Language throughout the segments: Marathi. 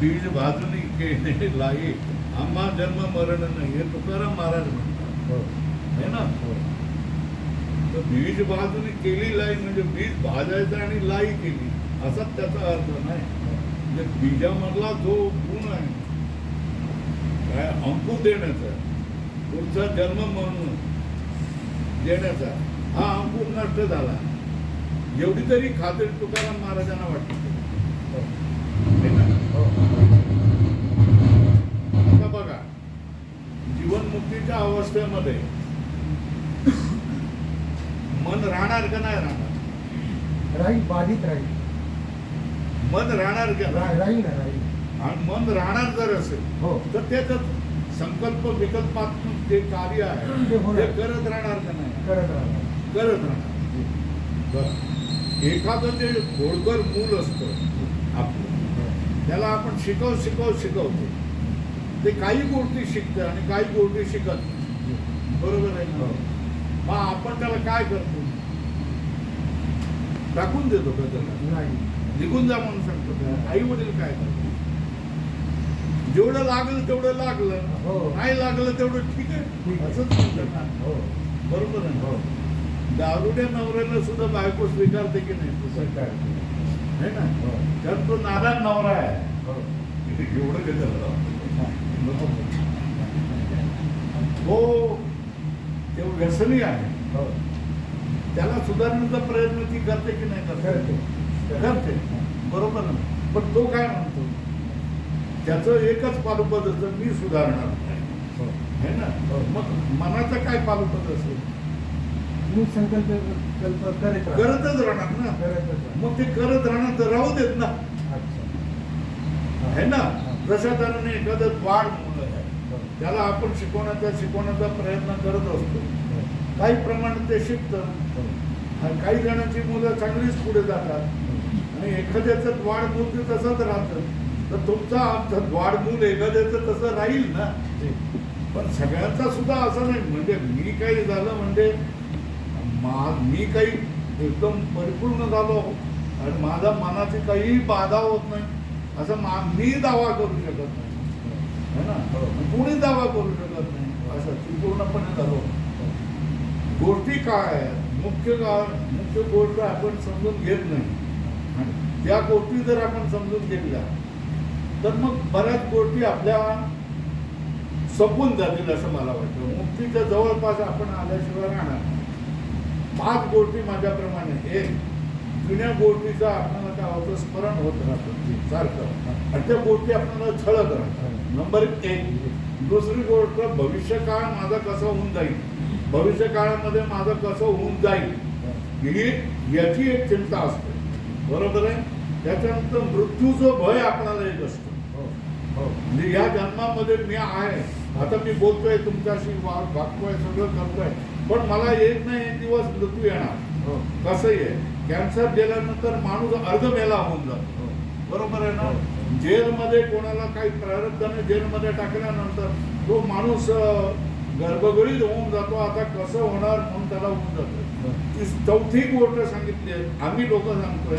बीज भाजून केले लाई आम्हा जन्म मरण नाही हे तुकाराम महाराज म्हणतात. हो. है ना? हो. तर बीज भाजून केली लाई म्हणजे बीज भाजायचं आणि लाई केली. असाच त्याचा अर्थ नाही. म्हणजे बीजामधला जो गुण आहे काय अंकुर देण्याचा पुढचा जन्म म्हणून देण्याचा हा अंकुर नष्ट झाला. एवढी तरी खात्री तुकाराम महाराजांना वाटते हो है ना? हो आता बघा जीवनमुक्तीच्या अवस्थेमध्ये मन राहणार का नाही राहणार? राहील बाधित राहील. मन राहणार का? राहील ना राहील. आणि मन राहणार जर असेल हो. तर त्याचं संकल्प विकल्पात्मक जे कार्य आहे ते. करत राहणार का नाही? करत राहणार. करत राहणार. बरं. एखादं जे घोडकर मूल असतं आपलं त्याला आपण शिकव शिकव शिकवतो. ते काही गोष्टी शिकतं आणि काही गोष्टी शिकत नाही. बरोबर आहे. हो. मग आपण त्याला काय करतो? टाकून देतो का त्याला? नाही. निघून जा म्हणून सांगतो का आई वडील काय करतात? जेवढं लागलं तेवढं लागलं. हो. नाही लागलं तेवढं ठीक आहे. असंच म्हणतात. ना. हो. बरोबर आहे. हो? दारुड्या नवऱ्याला सुद्धा बायको स्वीकारते की नाही? सरकार है ना? हो. कारण तो नादान नवरा आहे. हो. एवढं काय झालं हो. व्यसनी आहे. हो. त्याला सुधारण्याचा प्रयत्न ती करते की नाही करते? करते. बरोबर ना? पण तो काय म्हणतो? त्याचं एकच पालुपद असतं मी सुधारणार नाही. हो. है ना? हो. मग मनाचं काय पालुपद असेल? मी संकल्प. करतच राहणार ना. मग ते करत राहणार तर राहू देत ना. है ना? तऱ्हेने एखादं वाढ मुलं आहे. त्याला आपण शिकवण्याचा शिकवण्याचा प्रयत्न करत असतो. काही प्रमाणात ते शिकतं. आणि काही जणांची मुलं चांगलीच पुढे जातात. आणि एखाद्याचं द्वाडमूल ते तसंच राहतं. तर तुमचा आमचं द्वाडमूल मूल एखाद्याचं तसं राहील ना? पण सगळ्यांचा सुद्धा असं नाही. म्हणजे मी काही झालं म्हणजे मा मी काही एकदम परिपूर्ण झालो आणि माझा मनाची काहीही बाधा होत नाही. असं मा मी दावा करू शकत नाही. है ना? हो. कोणी दावा करू शकत नाही? असं ती पूर्णपणे झालो गोष्टी काय आहेत? मुख्य का मुख्य गोष्ट आपण समजून घेत नाही. आणि त्या गोष्टी जर आपण समजून घेतल्या तर मग बऱ्याच गोष्टी आपल्या संपून जातील असं मला वाटतं. मुक्तीच्या जवळपास आपण आल्याशिवाय राहणार पाच गोष्टी माझ्याप्रमाणे एक जुन्या गोष्टीचं आपल्याला काय होतं स्मरण होत राहतं. सारखं. आणि त्या गोष्टी आपल्याला छळत राहतात. नंबर एक दुसरी गोष्ट भविष्य काळ माझा कसं होऊन जाईल? भविष्य काळामध्ये माझं कसं होऊन जाईल? ही याची एक चिंता असते. बरोबर आहे? त्याच्यानंतर मृत्यूचं भय आपल्याला एक असतं. हो. हो. म्हणजे या जन्मामध्ये मी आहे. आता मी बोलतोय तुमच्याशी वागतोय सगळं करतोय. पण मला एक ना एक दिवस मृत्यू येणार. हो. कसंही आहे कॅन्सर गेल्यानंतर माणूस अर्धमेला होऊन जातो. बरोबर आहे ना? जेलमध्ये कोणाला काही प्रारब्धाने जेलमध्ये टाकल्यानंतर तो माणूस गर्भगळीत होऊन जातो. आता कसं होणार म्हणून त्याला होऊन जातो ती चौथी गोष्ट सांगितली आहे. आम्ही लोक सांगतोय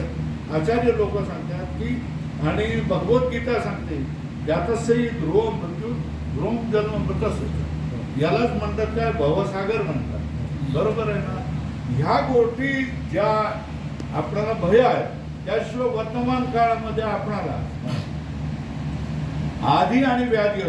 आचार्य लोक सांगतात की आणि भगवद्गीता सांगते ज्यातसही ध्रुव मृत्यू ध्रुव जन्म मृतस यालाच म्हणतात काय? भवसागर म्हणतात. बरोबर आहे ना? ह्या गोष्टी ज्या आपणाला भय आहे. त्याशिवाय वर्तमान काळामध्ये आपणाला आधी आणि व्याधी